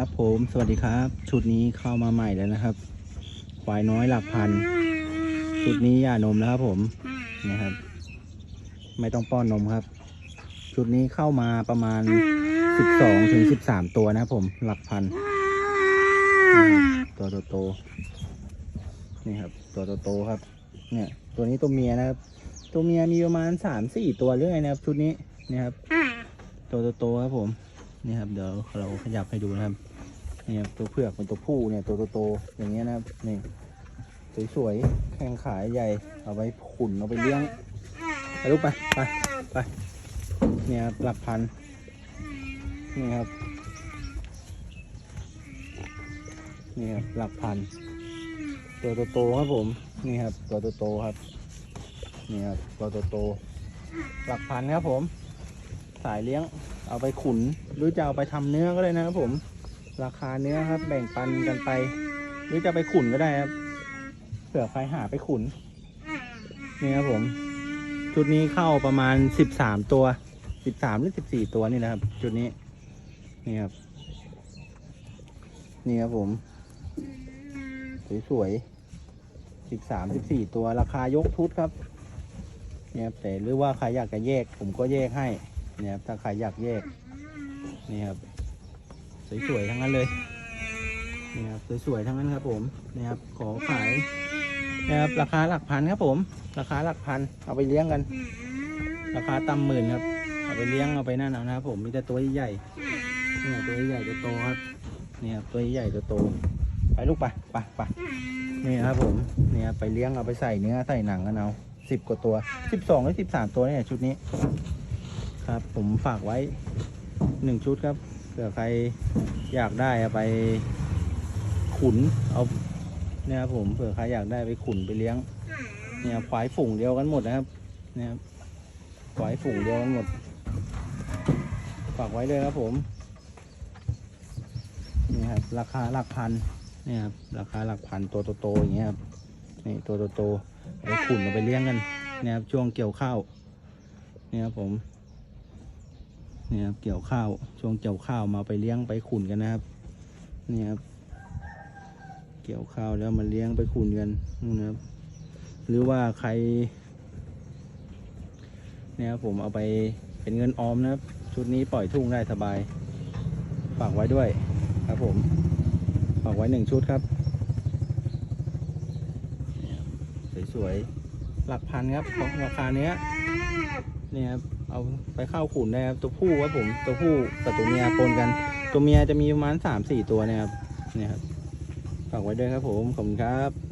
ครับผมสวัสดีครับ ชุดนี้เข้ามาใหม่แล้วนะครับ ควายน้อยหลักพัน ชุดนี้หย่านมแล้วครับผมนะครับ ไม่ต้องป้อนนมครับ ชุดนี้เข้ามาประมาณ12ถึง13ตัวนะครับผมหลักพัน ตัวโตๆนี่ครับ ตัวโตๆครับ เนี่ย ตัวนี้ตัวเมียนะครับ ตัวเมียมีประมาณ3-4ตัวเรื่อยนะครับ ชุดนี้นี่ครับ ตัวโตๆครับผม นี่ครับเดี๋ยวเราขยับให้ดูนะครับนี่ครับตัวเผือกเป็นตัวผู้เนี่ยตัวโตๆอย่างเงี้ยนะครับนี่สวยๆแข้งขาใหญ่เอาไปขุนเอาไปเลี้ยงไปลูกไปไปไปเนี่ยครับหลักพันนี่ครับนี่ครับหลักพันตัวโตๆครับผมนี่ครับตัวโตๆครับนี่ครับตัวโตๆหลักพันครับผม สายเลี้ยง เอาไปขุน หรือจะเอาไปทำเนื้อก็ได้นะครับผม ราคาเนื้อครับ แบ่งปันกันไป หรือจะไปขุนก็ได้ครับเผื่อใครหาไปขุนนี่ครับผม ชุดนี้เข้าประมาณสิบสามตัวสิบสามหรือสิบสี่ตัวนี่นะครับ ชุดนี้นี่ครับนี่ครับผม สวยๆสิบสามสิบสี่ตัวราคายกทุดครับเนี่ยครับแต่หรือว่าใครอยากจะแยกผมก็แยกให้ เนี่ยครับถ้าใครอยากแยก นี่ครับ สวยๆทั้งนั้นเลย นี่ครับสวยๆทั้งนั้นครับ ผมนี่ครับขอขายนะครับราคาหลักพันครับผม ราคาหลักพัน เอาไปเลี้ยงกัน ราคาต่ำหมื่นครับ เอาไปเลี้ยงเอาไปนั่นเอานะครับ ผมมีแต่ตัวใหญ่นี่ตัวใหญ่ตัวโตครับนี่ครับตัวใหญ่ตัวโต ไปลูกไปไปไปนี่ครับผมนี่ครับไปเลี้ยงเอาไปใส่เนื้อใส่หนังกันเอาสิบกว่าตัวสิบสองหรือสิบสามตัวเนี่ยชุดนี้ ครับผมฝากไว้หนึ่งชุดครับเผื่อใครอยากได้เอาไปขุนเอาเนี่ยครับผมเผื่อใครอยากได้ไปขุนไปเลี้ยง เนี่ยควายฝูงเดียวกันหมดนะครับ เนี่ยครับควายฝูงเดียวกันหมด ฝากไว้เลยครับผมนี่ครับราคาหลักพันเนี่ยครับราคาหลักพันตัวโตๆอย่างเงี้ยครับนี่ตัวโตๆไปขุนเอาไปเลี้ยงกันเนี่ยครับช่วงเกี่ยวข้าวเนี่ยครับผม นี่ยครับเกี่ยวข้าวช่วงเกี่ยวข้าวมาไปเลี้ยงไปขุนกันนะครับเนี่ยครับเกี่ยวข้าวแล้วมาเลี้ยงไปขุนกันนู่นนะครับ หรือว่าใครเนี่ยครับผมเอาไปเป็นเงินออมนะครับ ชุดนี้ปล่อยทุ่งได้สบาย ฝากไว้ด้วยครับผมฝากไว้หนึ่งชุดครับสวยๆหลักพันครับของราคาเนี้ยเนี่ยครับ เอาไปเข้าขุนได้ครับตัวผู้ครับผมตัวผู้กับตัวเมียปนกัน ตัวเมียจะมีประมาณสามสี่ตัวเนะครับเนี่ยครับฝากไว้ด้วยครับผมขอบคุณครับ